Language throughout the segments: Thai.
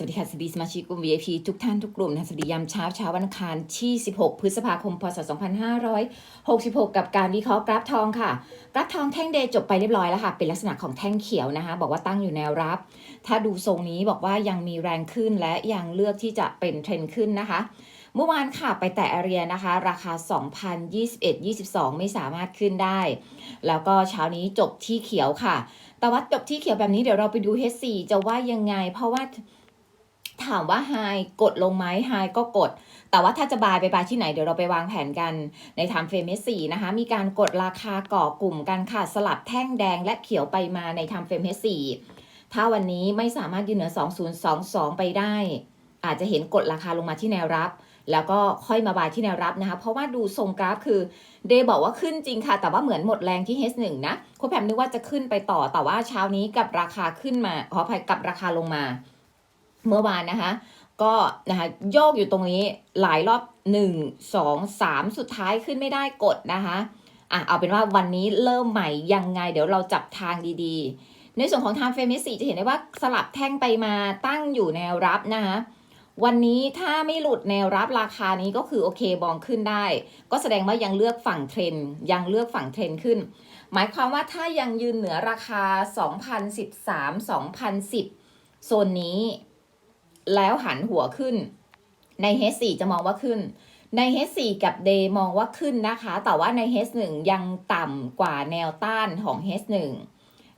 สวัสดีค่ะสวัสดีสมาชิกกลุ่ม VIP ทุกท่านทุกกลุ่มนะสวัสดียามเช้าเช้าวันอังคารที่ 16 พฤษภาคม พศ 2566 กับการวิเคราะห์กราฟทองค่ะ กราฟทองแท่งเดย์จบไปเรียบร้อยแล้วค่ะ เป็นลักษณะของแท่งเขียวนะคะ บอกว่าตั้งอยู่แนวรับ ถ้าดูทรงนี้บอกว่ายังมีแรงขึ้นและยังเลือกที่จะเป็นเทรนด์ขึ้นนะคะ เมื่อวานค่ะไปแตะเรียนะคะ ราคา 2,021-22 ไม่สามารถขึ้นได้ แล้วก็เช้านี้จบที่เขียวค่ะแต่ว่าจบที่เขียวแบบนี้เดี๋ยวเราไปดู H4 จะว่ายังไง เพราะว่า ถามว่าไฮกดลงไหมไฮก็กด แต่ว่าถ้าจะบายไปบายที่ไหนเดี๋ยวเราไปวางแผนกันในไทม์เฟรม S4 นะคะ มีการกดราคาก่อกลุ่มกันค่ะสลับแท่งแดงและเขียวไปมาในไทม์เฟรม S4 ถ้าวันนี้ไม่สามารถยืนเหนือ 2022 ไปได้ อาจจะเห็นกดราคาลงมาที่แนวรับ แล้วก็ค่อยมาบายที่แนวรับนะคะ เพราะว่าดูทรงกราฟคือเดย์บอกว่าขึ้นจริงค่ะ แต่ว่าเหมือนหมดแรงที่ H1 นะคุณแพมนึกว่าจะขึ้นไปต่อแต่ว่าเช้านี้กับราคาขึ้นมาขออภัยกับราคาลงมา เมื่อวานนะคะ ก็นะคะโยกอยู่ตรงนี้หลายรอบ1 2 3สุดท้ายขึ้นไม่ได้กดนะคะอะเอาเป็นว่าวันนี้เริ่มใหม่ยังไง เดี๋ยวเราจับทางดีๆ ในส่วนของ time frame 4จะเห็นได้ว่าสลับแท่งไปมาตั้งอยู่แนวรับนะคะวันนี้ถ้าไม่หลุดแนวรับราคานี้ก็คือโอเคมองขึ้นได้ ก็แสดงว่ายังเลือกฝั่งเทรนยังเลือกฝั่งเทรนขึ้น หมายความว่าถ้ายังยืนเหนือราคา 2013 2010 โซนนี้ แล้วหันหัวขึ้น ใน H4 จะมองว่าขึ้น ใน H4 กับ Day มองว่าขึ้นนะคะ แต่ว่าใน H1 ยังต่ำกว่าแนวต้านของ H1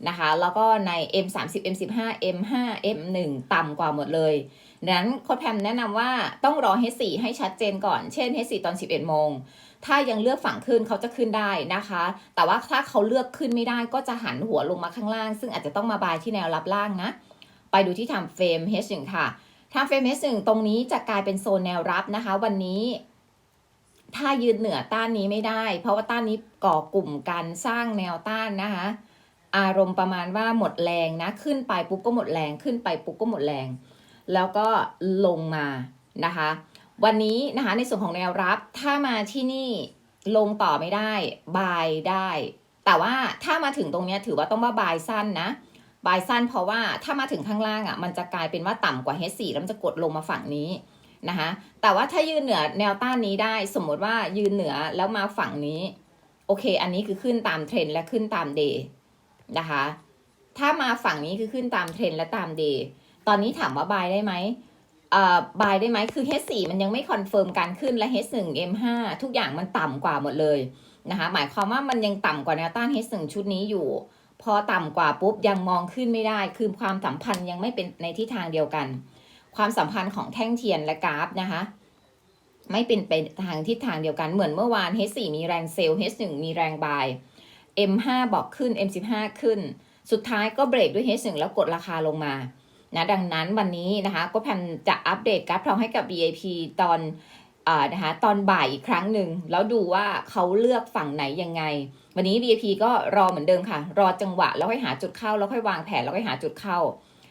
นะคะ แล้วก็ใน M30 M15 M5 M1 ต่ำกว่าหมดเลยดังนั้นโค้ดแพมแนะนำว่าต้องรอ H4 ให้ชัดเจนก่อน เช่น H4 ตอน 11 โมง ถ้ายังเลือกฝั่งขึ้นเขาจะขึ้นได้นะคะ แต่ว่าถ้าเขาเลือกขึ้นไม่ได้ก็จะหันหัวลงมาข้างล่าง ซึ่งอาจจะต้องมาบายที่แนวรับล่างนะ ไปดูที่ทำเฟรม H1 ค่ะ ทางเฟรม S1 ตรงนี้จะกลายเป็นโซนแนวรับนะคะ วันนี้ถ้ายืนเหนือต้านนี้ไม่ได้ เพราะว่าต้านนี้ก่อกลุ่มการสร้างแนวต้านนะคะ อารมณ์ประมาณว่าหมดแรงนะ ขึ้นไปปุ๊บก็หมดแรง ขึ้นไปปุ๊บก็หมดแรง แล้วก็ลงมานะคะ วันนี้นะคะในส่วนของแนวรับ ถ้ามาที่นี่ลงต่อไม่ได้บายได้ แต่ว่าถ้ามาถึงตรงนี้ถือว่าต้องว่าบายสั้นนะ บายสั้นเพราะว่าถ้ามาถึงข้างล่างอะมันจะกลายเป็นว่าต่ำกว่า H4 แล้วมันจะกดลงมาฝั่งนี้นะคะแต่ว่าถ้ายืนเหนือแนวต้านนี้ได้สมมติว่ายืนเหนือแล้วมาฝั่งนี้ โอเค อันนี้คือขึ้นตามเทรนด์และขึ้นตามเดย์นะคะถ้ามาฝั่งนี้คือขึ้นตามเทรนด์และตามเดย์ตอนนี้ถามว่าบายได้ไหมเอ่อบายได้ไหมคือ H4 มันยังไม่คอนเฟิร์มการขึ้นและ H1 M5 ทุกอย่างมันต่ำกว่าหมดเลยนะคะหมายความว่ามันยังต่ำกว่าแนวต้าน H1 ชุดนี้อยู่ พอต่ำกว่าปุ๊บยังมองขึ้นไม่ได้ คือความสัมพันธ์ยังไม่เป็นในทิศทางเดียวกัน ความสัมพันธ์ของแท่งเทียนและกราฟนะคะ ไม่เป็นไปทางทิศทางเดียวกัน เหมือนเมื่อวาน H4 มีแรงเซลล์ H1 มีแรงบาย M5 บอกขึ้น M15 ขึ้น สุดท้ายก็เบรกด้วย H1 แล้วกดราคาลงมานะดังนั้นวันนี้นะคะก็แพมจะอัปเดตกราฟทองให้กับ BAP ตอนอ่านะคะตอนบ่ายอีกครั้งหนึ่งแล้วดูว่าเขาเลือกฝั่งไหนยังไง วันนี้ BAP ก็รอเหมือนเดิมค่ะ รอจังหวะแล้วค่อยหาจุดเข้า แล้วค่อยวางแผนแล้วค่อยหาจุดเข้า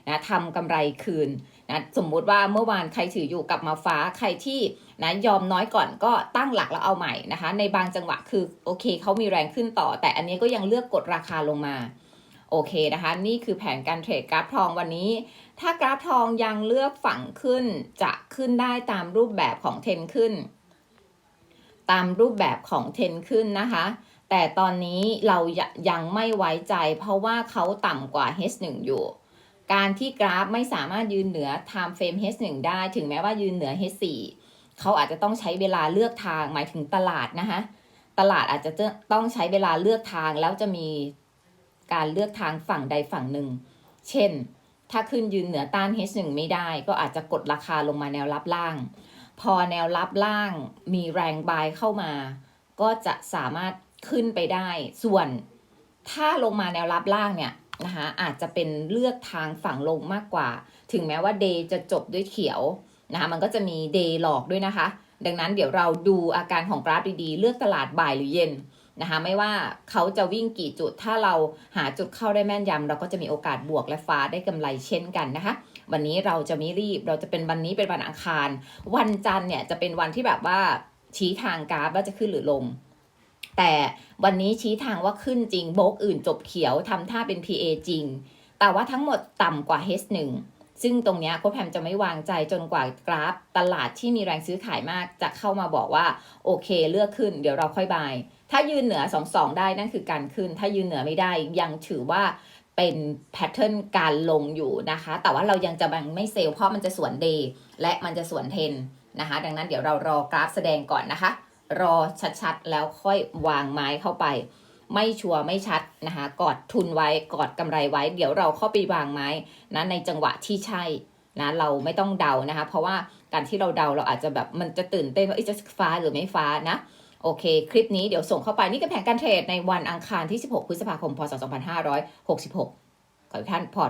นะทำกำไรคืนนะสมมุติว่าเมื่อวานใครถืออยู่กลับมาฟ้าใครที่นะยอมน้อยก่อนก็ตั้งหลักแล้วเอาใหม่นะคะ ในบางจังหวะคือโอเคเขามีแรงขึ้นต่อ แต่อันนี้ก็ยังเลือกกดราคาลงมาโอเคนะคะ นี่คือแผนการเทรดกราฟทองวันนี้ ถ้ากราฟทองยังเลือกฝั่งขึ้นจะขึ้นได้ตามรูปแบบของเทนขึ้น ตามรูปแบบของเทนขึ้นนะคะ แต่ตอนนี้เรายังไม่ไว้ใจ เพราะว่าเขาต่ำกว่า H1 อยู่ การที่กราฟไม่สามารถยืนเหนือ time frame H1 ได้ถึงแม้ว่ายืนเหนือ H4 เขาอาจจะต้องใช้เวลาเลือกทางหมายถึงตลาดนะคะตลาดอาจจะต้องใช้เวลาเลือกทางแล้วจะมีการเลือกทางฝั่งใดฝั่งหนึ่ง เช่น ถ้าขึ้นยืนเหนือต้าน H1 ไม่ได้ ก็อาจจะกดราคาลงมาแนวรับล่าง พอแนวรับล่างมีแรงบายเข้ามา ก็จะสามารถ ขึ้นไปได้ ส่วนถ้าลงมาแนวรับล่างเนี่ยนะคะอาจจะเป็นเลือกทางฝั่งลงมากกว่า ถึงแม้ว่าเดย์จะจบด้วยเขียวนะคะมันก็จะมีเดย์หลอกด้วยนะคะ ดังนั้นเดี๋ยวเราดูอาการของกราฟดีๆ เลือกตลาดบ่ายหรือเย็นนะคะไม่ว่าเขาจะวิ่งกี่จุดถ้าเราหาจุดเข้าได้แม่นยำเราก็จะมีโอกาสบวกและฟ้าได้กำไรเช่นกันนะคะ วันนี้เราจะไม่รีบเราจะเป็นวันนี้เป็นวันอังคาร วันจันทร์เนี่ยจะเป็นวันที่แบบว่าชี้ทางกราฟว่าจะขึ้นหรือลง แต่วันนี้ชี้ทางว่าขึ้นจริง โบกอื่นจบเขียวทำท่าเป็น PA จริง แต่ว่าทั้งหมดต่ำกว่า H1 ซึ่งตรงนี้โค้ชแพมจะไม่วางใจจนกว่ากราฟ ตลาดที่มีแรงซื้อขายมากจะเข้ามาบอกว่า โอเคเลือกขึ้นเดี๋ยวเราค่อยบาย ถ้ายืนเหนือ 2 2 ได้นั่นคือการขึ้น ถ้ายืนเหนือไม่ได้ยังถือว่าเป็นแพทเทิร์นการลงอยู่นะคะ แต่ว่าเรายังจะบังไม่เซลเพราะมันจะสวนเดย์และมันจะสวนเทนนะคะ ดังนั้นเดี๋ยวเรารอกราฟแสดงก่อนนะคะ รอชัดๆ แล้วค่อยวางไม้เข้าไป ไม่ชัวร์ไม่ชัดนะคะกอดทุนไว้กอดกำไรไว้ เดี๋ยวเราเข้าไปวางไม้นะในจังหวะที่ใช่นะเราไม่ต้องเดานะคะ เพราะว่าการที่เราเดาเราอาจจะแบบมันจะตื่นเต้นว่าเอ๊ะจะฟ้าหรือไม่ฟ้านะโอเค คลิปนี้เดี๋ยวส่งเข้าไปนี่คือแผนการเทรดในวันอังคารที่ 16 พฤษภาคม พศ 2566 ขอให้ท่านพอ